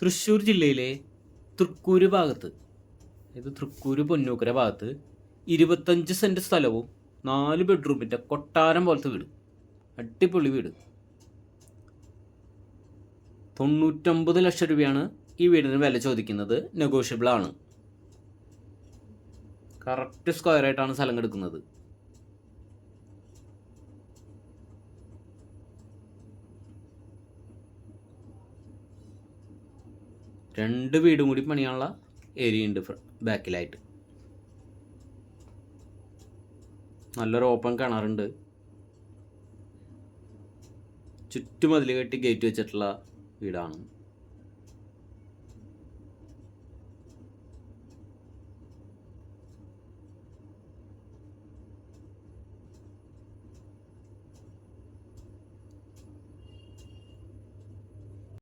തൃശ്ശൂർ ജില്ലയിലെ തൃക്കൂര് ഭാഗത്ത് ഇത് തൃക്കൂര് പൊന്നൂക്കര ഭാഗത്ത് ഇരുപത്തഞ്ച് സെന്റ് സ്ഥലവും നാല് ബെഡ്റൂമിന്റെ കൊട്ടാരം പോലത്തെ വീട് അടിപൊളി വീട്. തൊണ്ണൂറ്റൊമ്പത് ലക്ഷം രൂപയാണ് ഈ വീടിന് വില ചോദിക്കുന്നത്. നെഗോഷ്യബിൾ ആണ്. കറക്റ്റ് സ്ക്വയർ ആയിട്ടാണ് സ്ഥലം എടുക്കുന്നത്. രണ്ട് വീടും കൂടി പണിയാനുള്ള ഏരിയ ഉണ്ട് ബാക്കിലായിട്ട് നല്ലൊരു ഓപ്പൺ കിണറുണ്ട്. ചുറ്റുമതിൽ കെട്ടി ഗേറ്റ് വെച്ചിട്ടുള്ള വീടാണ്.